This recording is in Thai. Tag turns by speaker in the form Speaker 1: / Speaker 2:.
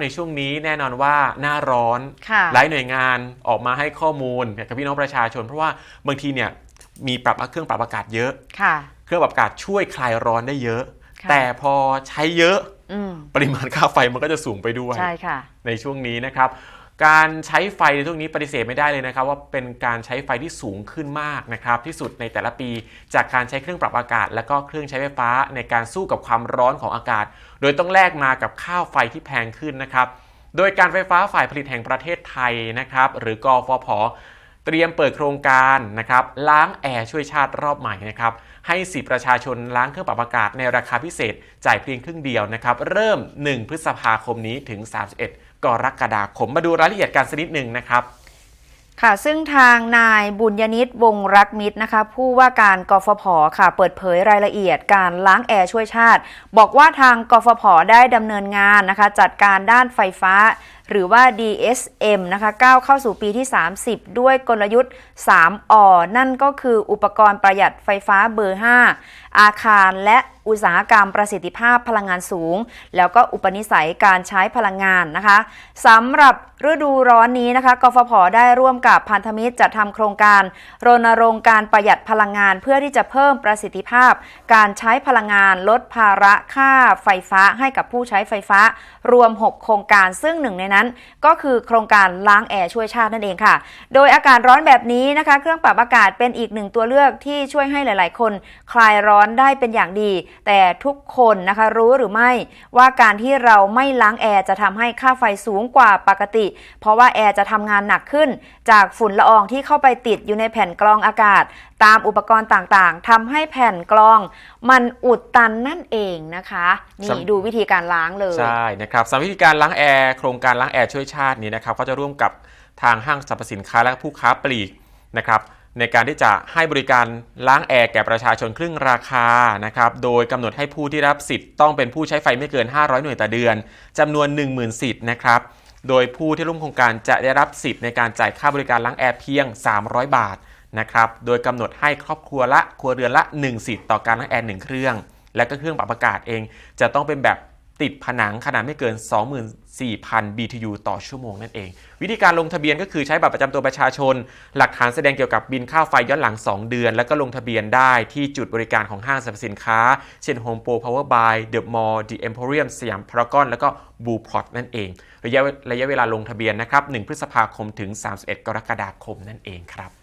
Speaker 1: ในช่วงนี้แน่นอนว่าหน้าร้อน
Speaker 2: ค่ะ
Speaker 1: หลายหน่วยงานออกมาให้ข้อมูลกับพี่น้องประชาชน เพราะว่าบางทีเนี่ยมีปรับเครื่องปรับอากาศเยอะ
Speaker 2: ค่ะ
Speaker 1: เครื่องปรับอากาศช่วยคลายร้อนได้เยอะ
Speaker 2: ค่ะ
Speaker 1: แต่พอใช้เยอะ
Speaker 2: อืม
Speaker 1: ปริมาณค่าไฟมันก็จะสูงไปด้วย
Speaker 2: ใช่ค่ะ
Speaker 1: ในช่วงนี้นะครับ การใช้ไฟในช่วงนี้ปฏิเสธไม่ได้เลยนะครับว่าเป็นการใช้ไฟที่สูงขึ้นมากนะครับที่สุดในแต่ละปีจากการใช้เครื่องปรับอากาศ และก็เครื่องใช้ไฟฟ้าในการสู้กับความร้อนของอากาศ โดยต้องแลกมากับค่าวไฟที่แพงขึ้นนะครับโดยการไฟฟ้าฝ่ายผลิตแห่งประเทศไทยนะครับหรือกฟผเตรียมเปิดโครงการนะครับล้างแอร์ช่วยชาติรอบใหม่นะครับให้สิประชาชนล้างเครื่องปรับอากาศในราคาพิเศษ จ่ายเพียงครึ่งเดียวนะครับเริ่ม 1 พฤษภาคมนี้ถึง 31 กรกฎาคมมาดูรายละเอียดกันสักนิดหนึ่งนะครับ
Speaker 2: ค่ะซึ่งทางนายบุญยนิตวงรักมิตรนะคะ ผู้ว่าการกฟผค่ะ เปิดเผยรายละเอียดการล้างแอร์ช่วยชาติ บอกว่าทางกฟผได้ดำเนินงานนะคะ จัดการด้านไฟฟ้า หรือว่า DSM นะคะก้าวเข้าสู่ปีที่ 30 ด้วยกลยุทธ์ 3อนั่นก็คืออุปกรณ์ประหยัดไฟฟ้าเบอร์ 5 อาคารและอุตสาหกรรมประสิทธิภาพพลังงานสูง แล้วก็อุปนิสัยการใช้พลังงานนะคะสำหรับฤดูร้อนนี้นะคะกฟผได้ร่วมกันบพันธมิตรจัดทำโครงการ รณรงค์การประหยัดพลังงานเพื่อที่จะเพิ่มประสิทธิภาพ การใช้พลังงานลดภาระค่าไฟฟ้าให้กับผู้ใช้ไฟฟ้า รวม 6 โครงการซึ่งหนึ่งในนั้น ก็คือโครงการล้างแอร์ช่วยชาตินั่นเองค่ะ โดยอากาศร้อนแบบนี้นะคะ เครื่องปรับอากาศเป็นอีกหนึ่งตัวเลือกที่ช่วยให้หลาย ๆ คน คลายร้อนได้เป็นอย่างดี แต่ทุกคนนะคะรู้หรือไม่ว่าการที่เราไม่ล้างแอร์จะทำให้ค่าไฟสูงกว่าปกติ เพราะว่าแอร์จะทำงานหนักขึ้นจากฝุ่นละอองที่เข้าไปติดอยู่ในแผ่นกรองอากาศ ตามอุปกรณ์ต่างๆทำให้แผ่นกรองมันอุดตันนั่นเองนะคะ นี่
Speaker 1: สำ
Speaker 2: ดูวิธีการล้างเลย
Speaker 1: ใช่นะครับสำหรับวิธีการล้างแอร์โครงการล้างแอร์ช่วยชาตินี้นะครับก็จะร่วมกับทางห้างสรรพสินค้าและผู้ค้าปลีกนะครับในการที่จะให้บริการล้างแอร์แก่ประชาชนครึ่งราคานะครับ โดยกำหนดให้ผู้ที่รับสิทธิ์ต้องเป็นผู้ใช้ไฟไม่เกิน 500 หน่วยต่อเดือนจำนวน 10,000 สิทธิ์นะครับ โดยผู้ที่ร่วมโครงการจะได้รับสิทธิ์ในการจ่ายค่าบริการล้างแอร์เพียง 300 บาทนะครับ โดยกำหนดให้ครอบครัวละครัวเรือนละ 1 สิทธิ์ต่อการล้างแอร์1เครื่อง และก็เครื่องปรับอากาศเอง จะต้องเป็นแบบ ติดผนังขนาดไม่เกิน 24,000 BTU ต่อชั่วโมงนั่นเอง วิธีการลงทะเบียนก็คือใช้บัตรประจำตัวประชาชน หลักฐานแสดงเกี่ยวกับบินค่าไฟย้อนหลัง 2 เดือน แล้วก็ลงทะเบียนได้ที่จุดบริการของห้างสรรพสินค้า เช่น Home Pro Power by The Mall The Emporium สยามพารากอนแล้วก็ Blue Plot นั่นเอง ระยะระยะเวลาลงทะเบียนนะครับ 1 พฤษภาคมถึง 31 กรกฎาคมนั่นเองครับ